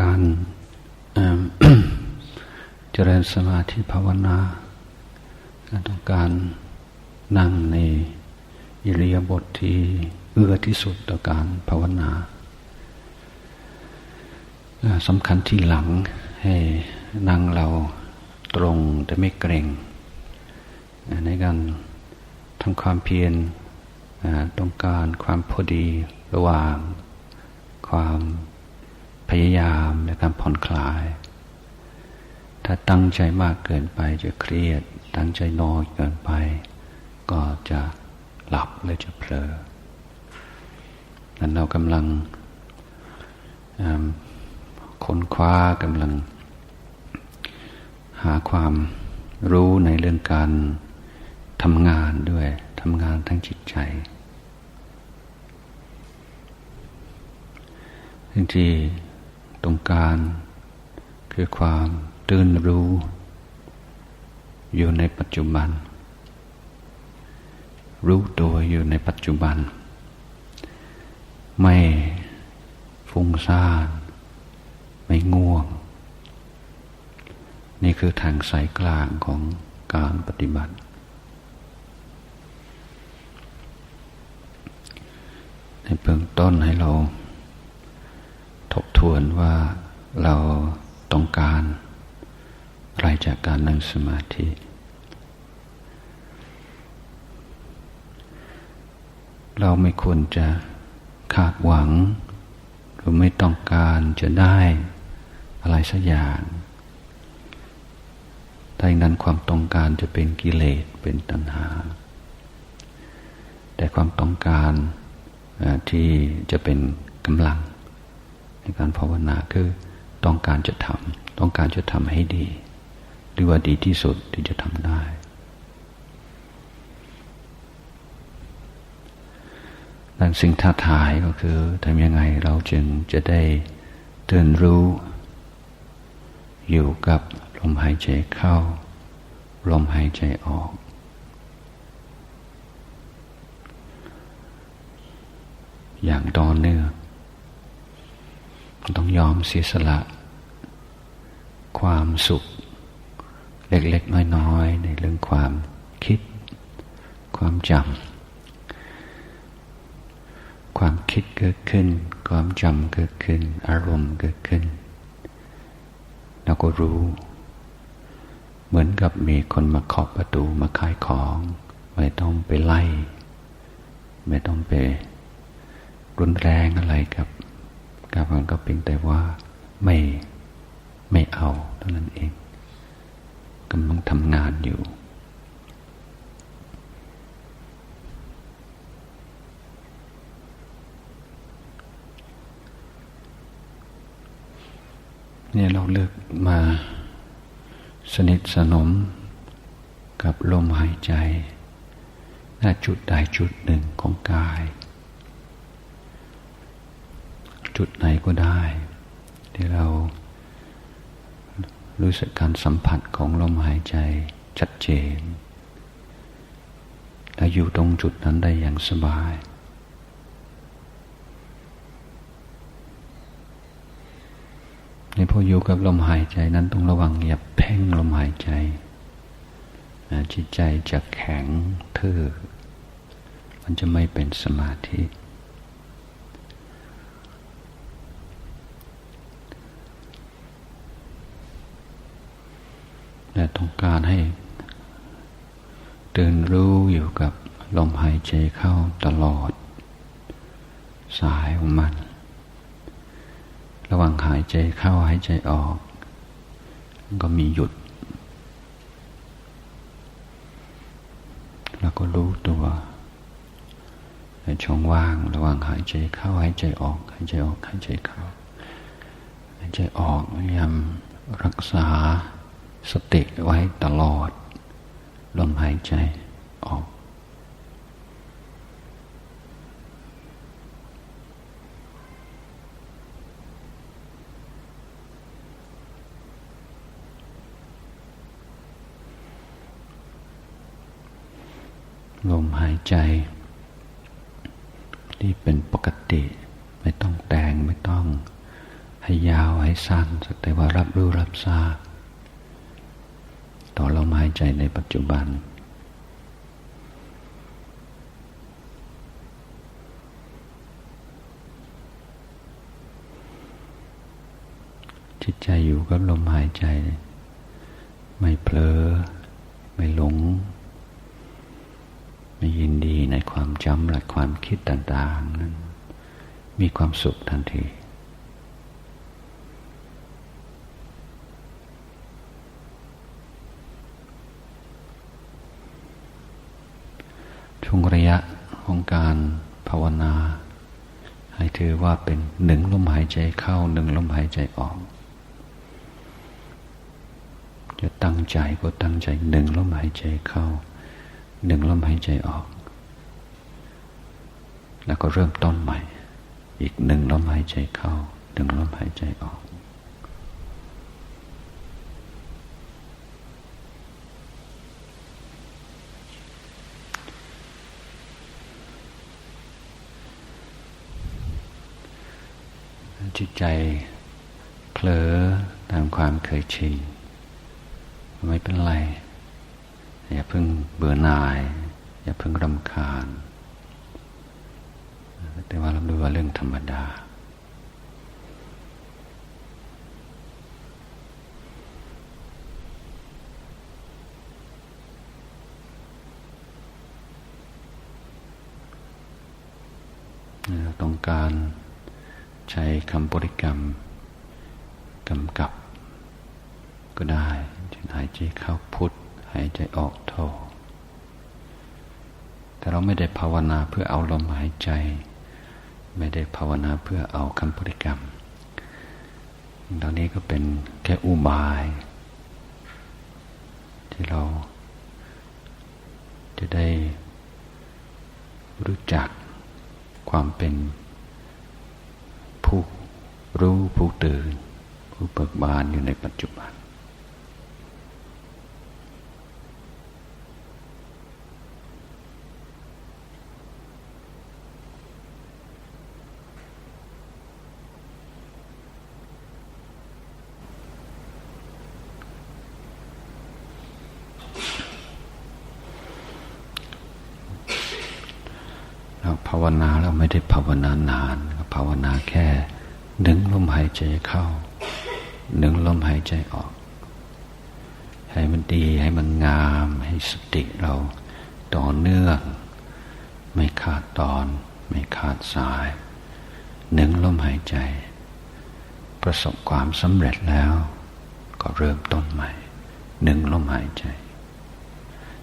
การเจริญสมาธิภาวนาต้องการนั่งในอิริยาบถทที่เอื้อที่สุดต่อการภาวนาสำคัญที่หลังให้นั่งเราตรงแต่ไม่เกรงในการทำความเพียรต้องการความพอดีระหว่างความ พยายามในการผ่อนคลาย ถ้าตั้งใจมากเกินไปจะเครียด ตั้งใจน้อยเกินไป ก็จะหลับและจะเผลอนั้นเรากำลังค้นคว้ากำลัง หาความรู้ในเรื่องการทำงานด้วยทำงานทั้งจิตใจซึ่งที่ รงการคือความตื่นรู้ อยู่ในปัจจุบัน รู้ตัวอยู่ในปัจจุบัน ไม่ฟุ้งซ่าน ไม่ง่วง นี่คือทางสายกลางของการปฏิบัติ ในเบื้องต้นให้เรา ทบทวนว่าเราต้องการอะไรจากการนั่งสมาธิ เราไม่ควรจะคาดหวัง หรือไม่ต้องการจะได้อะไรสักอย่างถ้าอย่างนั้นความต้องการจะเป็นกิเลสเป็นตัณหา แต่ความต้องการที่จะเป็นกำลัง ในการภาวนาคือต้องการจะทำต้องการจะทำให้ดี หรือว่าดีที่สุดที่จะทำได้ ดังสิ่งท้าทายก็คือทำยังไงเราจึงจะได้ตื่นรู้ อยู่กับลมหายใจเข้า ลมหายใจออกอย่างต่อเนื่องต้อง ยอมเสียสละ ความสุข เล็กๆน้อยๆ ในเรื่องความคิด ความจำความคิดเกิดขึ้น ความจำเกิดขึ้น อารมณ์เกิดขึ้นเราก็รู้ เหมือนกับมีคนมาเคาะประตูมาขายของ ไม่ต้องไปไล่ ไม่ต้องไปรุนแรงอะไรกับ การฟังก็เป็นแต่ว่าไม่ไม่เอาเท่านั้นเองกำลังทำงานอยู่ เนี่ยเราเลือกมาสนิทสนมกับลมหายใจณจุดใดจุดหนึ่งของกาย จุดไหนก็ได้ ที่เรารู้สึกการสัมผัสของลมหายใจชัดเจน และอยู่ตรงจุดนั้นได้อย่างสบาย ในพออยู่กับลมหายใจนั้นต้องระวังอย่าเพ่งลมหายใจจิตใจจะแข็งทื่อ มันจะไม่เป็นสมาธิ และต้องการให้ตื่นรู้อยู่กับลมหายใจเข้าตลอด สายของมัน ระหว่างหายใจเข้าหายใจออก ก็มีหยุด แล้วก็รู้ตัวในช่องว่างระหว่างหายใจเข้าหายใจออกหายใจออกหายใจเข้าหายใจออกพยายามรักษา สติไว้ตลอด ลมหายใจออก ลมหายใจ ที่เป็นปกติ ไม่ต้องแต่งไม่ต้อง ให้ยาวให้สั้นสักแต่ว่ารับรู้รับทราบ มหายใจในปัจจุบัน จิตใจอยู่กับลมหายใจ ไม่เผลอ ไม่หลง ไม่ยินดีในความจำและความคิดต่าง ๆ นั้น มีความสุขทันทีช่ วงระยะของการภาวนา ให้ถือว่าเป็นหนึ่งลมหายใจเข้าหนึ่งลมหายใจออก จะตั้งใจก็ตั้งใจหนึ่งลมหายใจเข้าหนึ่งลมหายใจออก แล้วก็เริ่มต้นใหม่ อีกหนึ่งลมหายใจเข้าหนึ่งลมหายใจออก จิตใจเผลอตามความเคยชินไม่เป็นไร อย่าเพิ่งเบื่อหน่าย อย่าเพิ่งรำคาญ แต่ว่าเราดูว่าเรื่องธรรมดา ต้องการ ใช้คำบริกรรมกำกับ ก็ได้เช่นหายใจเข้าพุทหายใจออกโทแต่เราไม่ได้ภาวนาเพื่อเอาลมหายใจ ไม่ได้ภาวนาเพื่อเอาคำบริกรรมตอนนี้ก็เป็นแค่อุบาย ที่เราจะได้รู้จักความเป็น ผู้รู้ผู้ตื่น ผู้เบิกบานอยู่ในปัจจุบัน เราภาวนาเราไม่ได้ภาวนานาน ภาวนาแค่หนึ่งลมหายใจเข้าหนึ่งลมหายใจออก ให้มันดีให้มันงาม ให้สติเราต่อเนื่อง ไม่ขาดตอน ไม่ขาดสายหนึ่งลมหายใจ ประสบความสำเร็จแล้ว ก็เริ่มต้นใหม่หนึ่งลมหายใจ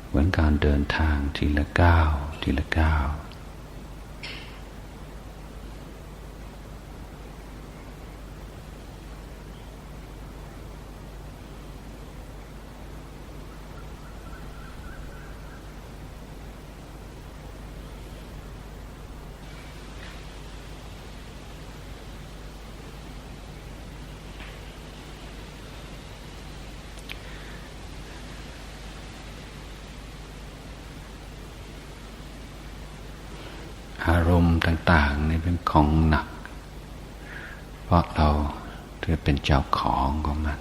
เหมือนการเดินทางทีละก้าวทีละก้าว อารมณ์ต่างๆนี่เป็นของหนัก เพราะเราถือเป็นเจ้าของของมัน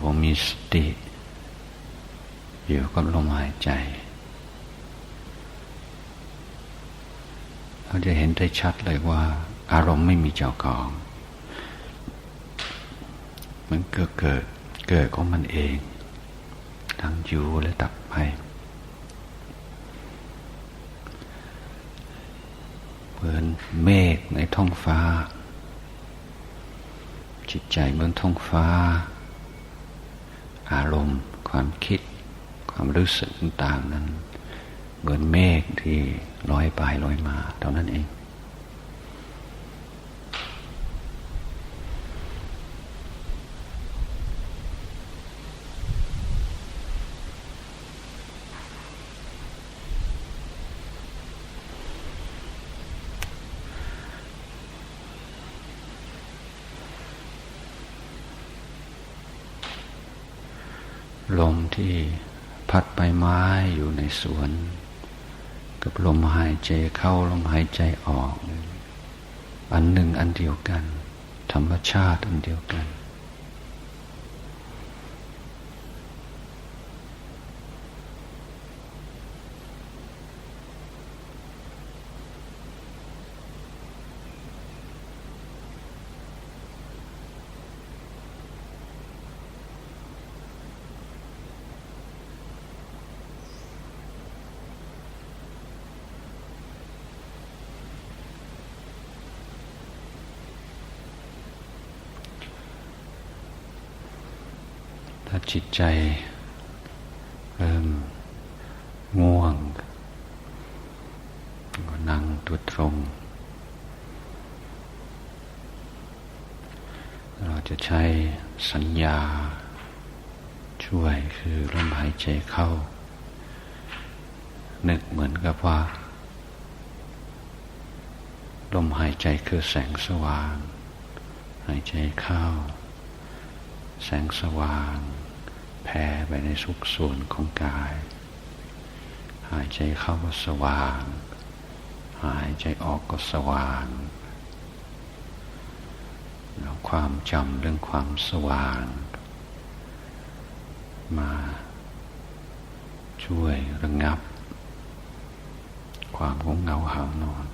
ผมมีสติอยู่กับลมหายใจเราจะเห็นได้ชัดเลยว่า อารมณ์ไม่มีเจ้าของ มันเกิดเกิดเกิดของมันเอง ทั้งอยู่และดับไปเห มือนเมฆในท้องฟ้า จิตใจเหมือนท้องฟ้า อารมณ์ ความคิด ความรู้สึกต่างๆนั้น เหมือนเมฆที่ลอยไปลอยมาเท่านั้นเอง ลมที่พัดไปไม้อยู่ในสวน กับลมหายใจเข้าลมหายใจออก อันหนึ่งอันเดียวกัน ธรรมชาติอันเดียวกัน ถ้า จิตใจ เริ่มง่วงก็นั่งตัวตรง เราจะใช้สัญญา ช่วยคือลมหายใจเข้า นึกเหมือนกับว่า ลมหายใจคือแสงสว่าง หายใจเข้า แสงสว่าง แผ่ไปในสุกส่วนของกาย หายใจเข้าก็สว่าง หายใจออกก็สว่างแล้วความจำเรื่องความสว่าง มาช่วยระงับ ความงงเหงาหานอน